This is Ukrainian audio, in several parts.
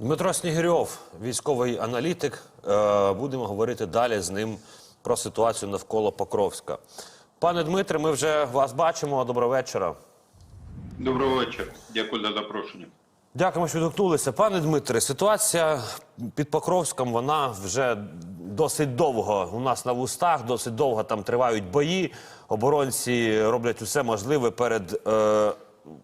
Дмитро Снігирьов, військовий аналітик. Е, Будемо говорити далі з ним про ситуацію навколо Покровська. Пане Дмитре, ми вже вас бачимо. Доброго вечора. Доброго вечора. Дякую за запрошення. Дякуємо, що відгукнулися. Пане Дмитре, ситуація під Покровськом вона вже досить довго у нас на вустах, досить довго там тривають бої. Оборонці роблять усе можливе перед е,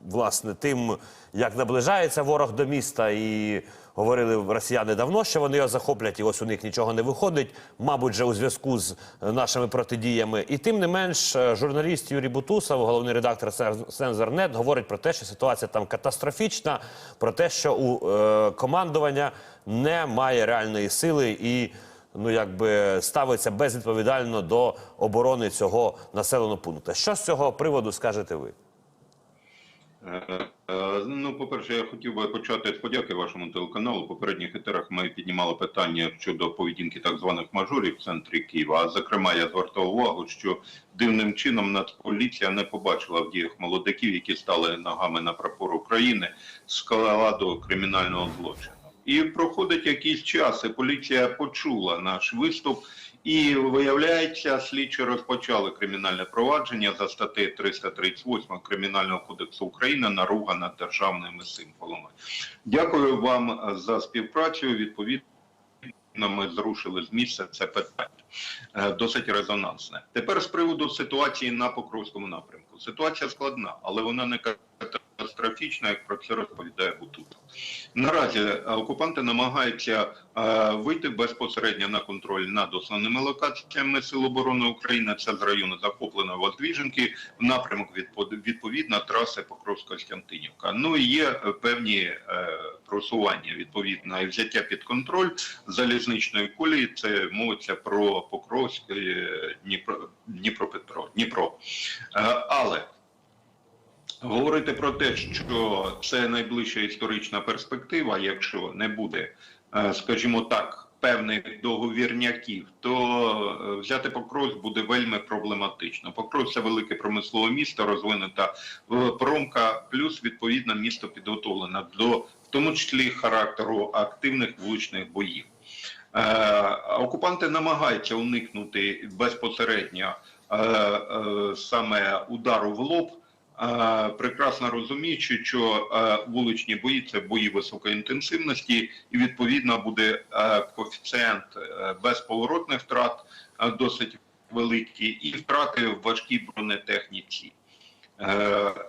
власне тим, як наближається ворог до міста. І говорили росіяни давно, що вони його захоплять, і ось у них нічого не виходить. Мабуть, вже у зв'язку з е, нашими протидіями. І тим не менш, е, журналіст Юрій Бутусов, головний редактор Сензорнет, говорить про те, що ситуація там катастрофічна, про те, що у е, командування немає реальної сили і. Ну, якби ставиться безвідповідально до оборони цього населеного пункту. Що з цього приводу скажете ви? Е, е, Ну, по-перше, я хотів би почати з подяки вашому телеканалу. У попередніх етерах ми піднімали питання щодо поведінки так званих мажорів в центрі Києва. А зокрема, я звертав увагу, що дивним чином Нацполіція не побачила в діях молодиків, які стали ногами на прапор України, складу кримінального злочину. І проходить якийсь час, і поліція почула наш виступ. І виявляється, слідчі розпочали кримінальне провадження за статтею 338 Кримінального кодексу України наруга над державними символами. Дякую вам за співпрацю. Відповідно, ми зрушили з місця це питання. Е, Досить резонансне. Тепер з приводу ситуації на Покровському напрямку. Ситуація складна, але вона не катастрофічна, як про це розповідає Бутутов. Наразі е, окупанти намагаються е, вийти безпосередньо на контроль над основними локаціями Сил оборони України. Це з району захопленої Воздвіженки, в напрямок відпо- відповідно траси Покровська-Костянтинівка. Ну і є е, певні просування відповідно і взяття під контроль залізничної колії. Це мовиться про Покровськ, е, Дніпро, Дніпропетро, Дніпро. Але Говорити про те, що це найближча історична перспектива, якщо не буде, е, скажімо так, певних договірняків, то е, взяти Покровськ буде вельми проблематично. Покровськ – це велике промислове місто, розвинута е, промка, плюс відповідно місто підготовлене до в тому числі характеру активних вуличних боїв. Окупанти намагаються уникнути безпосередньо саме удару в лоб. Прекрасно розуміючи, що вуличні бої це бої високої інтенсивності, і відповідно буде коефіцієнт е, безповоротних втрат досить великий, і втрати в важкій бронетехніці. Е,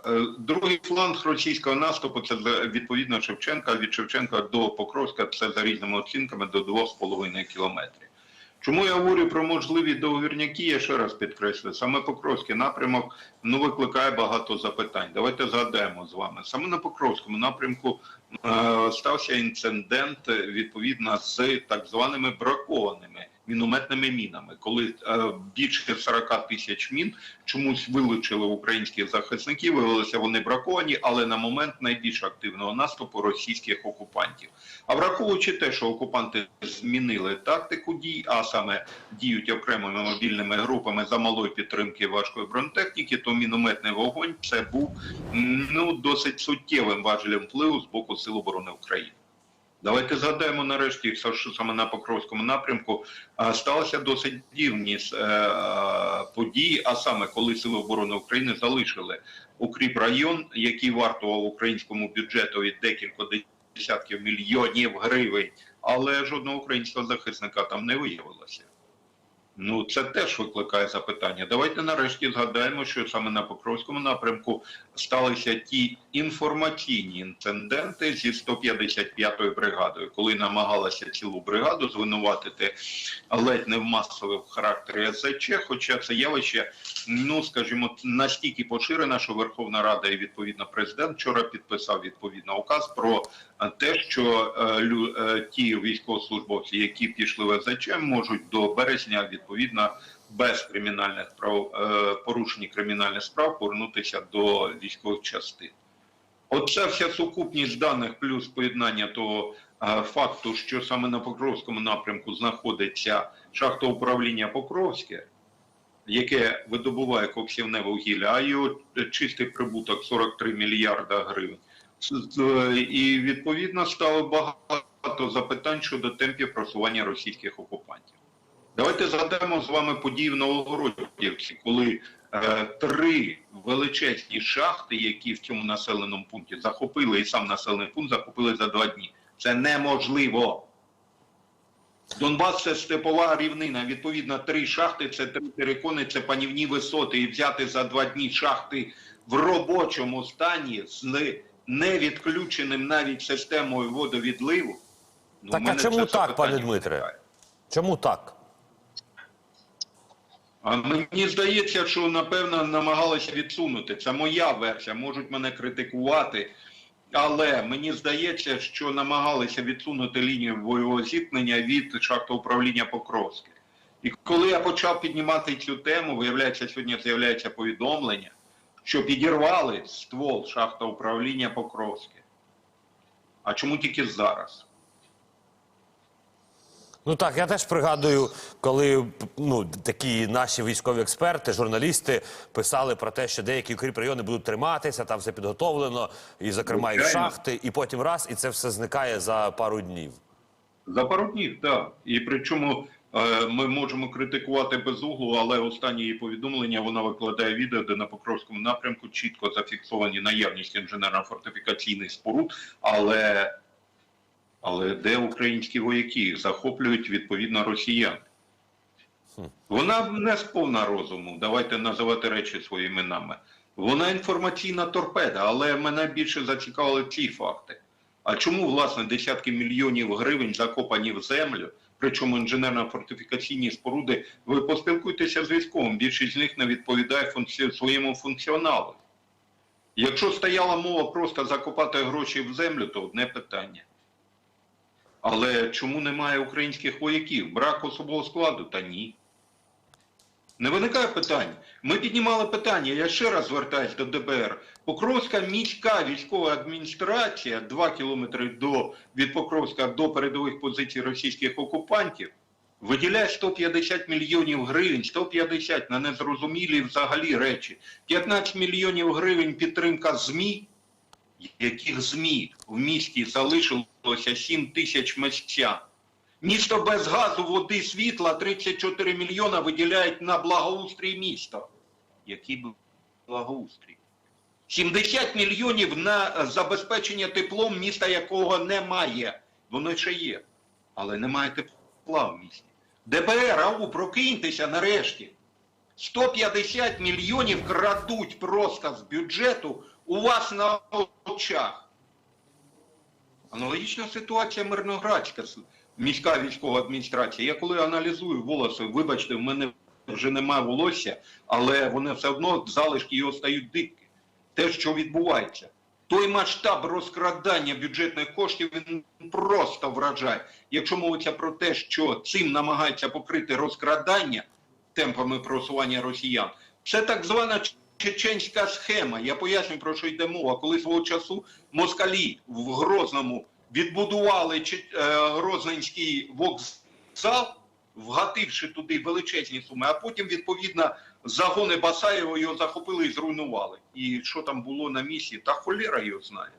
е, Другий фланг російського наступу це відповідно Шевченка. Від Шевченка до Покровська це за різними оцінками до 2,5 кілометрів. Чому я говорю про можливі договірняки? Я ще раз підкреслю, саме Покровський напрямок ну викликає багато запитань. Давайте згадаємо з вами. Саме на Покровському напрямку е, стався інцидент відповідно з так званими бракованими мінометними мінами, коли е, більше 40 тисяч мін чомусь вилучили українських захисників. Виявилося, вони браковані, але на момент найбільш активного наступу російських окупантів. А враховуючи те, що окупанти змінили тактику дій, а саме діють окремими мобільними групами за малої підтримки важкої бронетехніки, то мінометний вогонь це був ну досить суттєвим важелем впливу з боку Сил оборони України. Давайте згадаємо нарешті, що саме на Покровському напрямку сталося досить дивні е, події, а саме коли Сили оборони України залишили укріп район, який вартував українському бюджету від декілька десятків мільйонів гривень, але жодного українського захисника там не виявилося. Ну, це теж викликає запитання. Давайте нарешті згадаємо, що саме на Покровському напрямку сталися ті інформаційні інциденти зі 155-ю бригадою, коли намагалася цілу бригаду звинуватити ледь не в масовому характері СЗЧ, хоча це явище, ну скажімо, настільки поширене, що Верховна Рада і відповідно президент вчора підписав відповідно указ про те, що е, е, ті військовослужбовці, які пішли в СЗЧ, можуть до березня відповідно без кримінальних прав е, порушень кримінальних справ повернутися до військових частин. Оця вся сукупність даних плюс поєднання того факту, що саме на Покровському напрямку знаходиться шахта управління Покровське, яке видобуває коксівне вугілля, а його чистий прибуток 43 мільярда гривень. З- І відповідно стало багато запитань щодо темпів просування російських окупантів. Давайте згадаємо з вами події в Новогородівці, коли е, три величезні шахти, які в цьому населеному пункті захопили, і сам населений пункт захопили за два дні. Це неможливо. Донбас це степова рівнина. Відповідно, три шахти це три терикони, це панівні висоти. І взяти за два дні шахти в робочому стані з не- невідключеним навіть системою водовідливу. ну, Так, а чому так, пане Дмитре? виникає. Чому так? А мені здається, що напевно намагалися відсунути. Це моя версія. Можуть мене критикувати. Але мені здається, що намагалися відсунути лінію бойового зіткнення від шахтоуправління Покровське. І коли я почав піднімати цю тему, виявляється, сьогодні з'являється повідомлення, що підірвали ствол шахтоуправління Покровське. А чому тільки зараз? Ну так, я теж пригадую, коли ну такі наші військові експерти, журналісти писали про те, що деякі укріп райони будуть триматися, там все підготовлено, і зокрема і шахти, і потім раз, і це все зникає за пару днів. За пару днів, так. І причому ми можемо критикувати без углу, але останнє її повідомлення вона викладає відео, де на Покровському напрямку чітко зафіксовані наявність інженерно-фортифікаційних споруд, але, але де українські вояки захоплюють відповідно росіян. Вона не сповна розуму, давайте називати речі своїми іменами. Вона інформаційна торпеда, але мене більше зацікавили ці факти. А чому, власне, десятки мільйонів гривень закопані в землю, причому інженерно-фортифікаційні споруди, ви поспілкуйтеся з військовим, більшість з них не відповідає функці... своєму функціоналу. Якщо стояла мова просто закопати гроші в землю, то одне питання. Але чому немає українських вояків? Брак особового складу? Та ні. Не виникає питань. Ми піднімали питання, я ще раз звертаюсь до ДБР. Покровська міська військова адміністрація, 2 кілометри до, від Покровська до передових позицій російських окупантів, виділяє 150 мільйонів гривень, 150 на незрозумілі взагалі речі. 15 мільйонів гривень підтримка ЗМІ, яких ЗМІ в місті залишилося 7 тисяч містян. Місто без газу, води, світла 34 мільйона виділяють на благоустрій міста. Який би благоустрій? 70 мільйонів на забезпечення теплом міста, якого немає. Воно ще є. Але немає тепла в місті. ДБР, АУ, прокиньтеся нарешті. 150 мільйонів крадуть просто з бюджету у вас на очах. Аналогічна ситуація Мирноградська, міська військова адміністрація. Я коли аналізую волоси, вибачте, в мене вже немає волосся, але вони все одно залишки його стають дибки. Те, що відбувається. Той масштаб розкрадання бюджетних коштів він просто вражає. Якщо мовиться про те, що цим намагається покрити розкрадання темпами просування росіян, це так звана чеченська схема. Я поясню, про що йде мова. Коли свого часу москалі в Грозному відбудували е, Грозненський вокзал, вгативши туди величезні суми, а потім, відповідно, загони Басаєва його захопили і зруйнували. І що там було на місці, та холера його знає.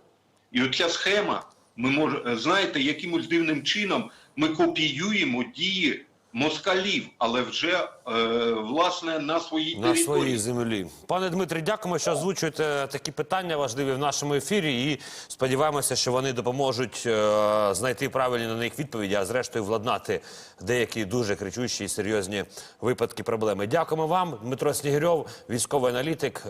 І оця схема, ми може, знаєте, якимось дивним чином ми копіюємо дії москалів, але вже е, власне на своїй На території. своїй землі. Пане Дмитре, дякуємо, що озвучуєте такі питання важливі в нашому ефірі. І сподіваємося, що вони допоможуть е, знайти правильні на них відповіді, а зрештою владнати деякі дуже кричущі і серйозні випадки проблеми. Дякуємо вам, Дмитро Снігирьов, військовий аналітик.